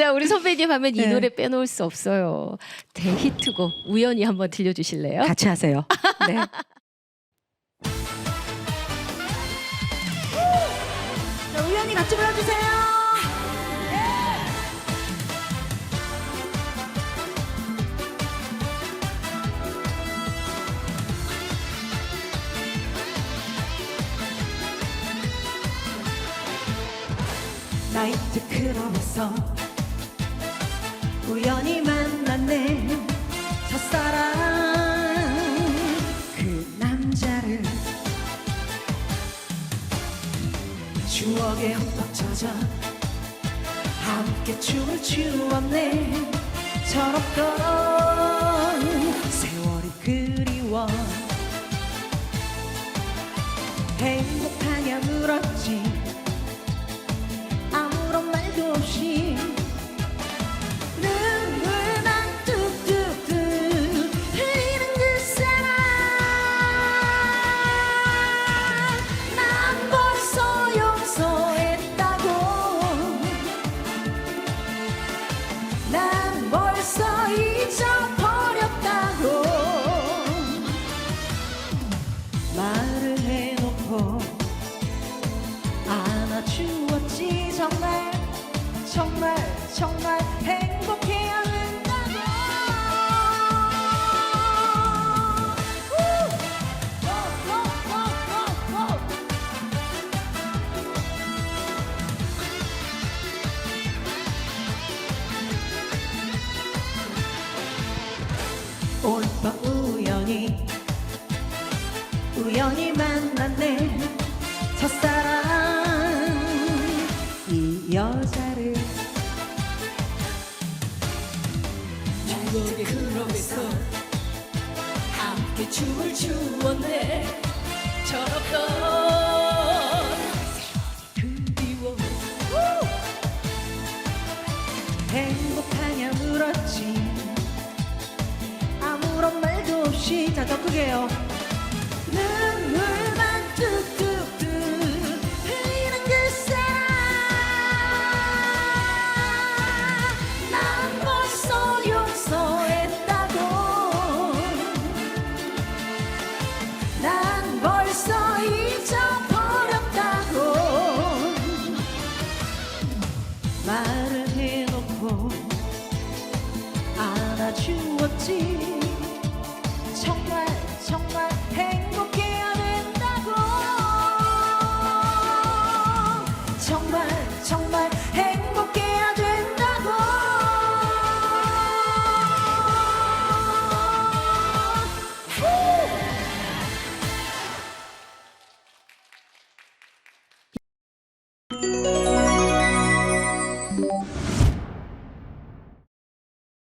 진짜 우리 선배님 하면 이 네. 노래 빼놓을 수 없어요. 대히트곡 우연히 한번 들려주실래요? 같이 하세요. 네. 자, 우연히 같이 불러주세요. 나이트 클럽에서 우연히 만났네. 첫사랑 그 남자를 추억에 흠뻑 젖어 함께 춤을 추었네. 철없던 정말 행복해야 밤 우연히 우연히 만났네. 첫사랑. 이 여자를 추억의 클럽에서 함께 춤을 추었네. 철없던 그리워 행복하냐 물었지. 아무런 말도 없이 자 더 크게요 穿我知。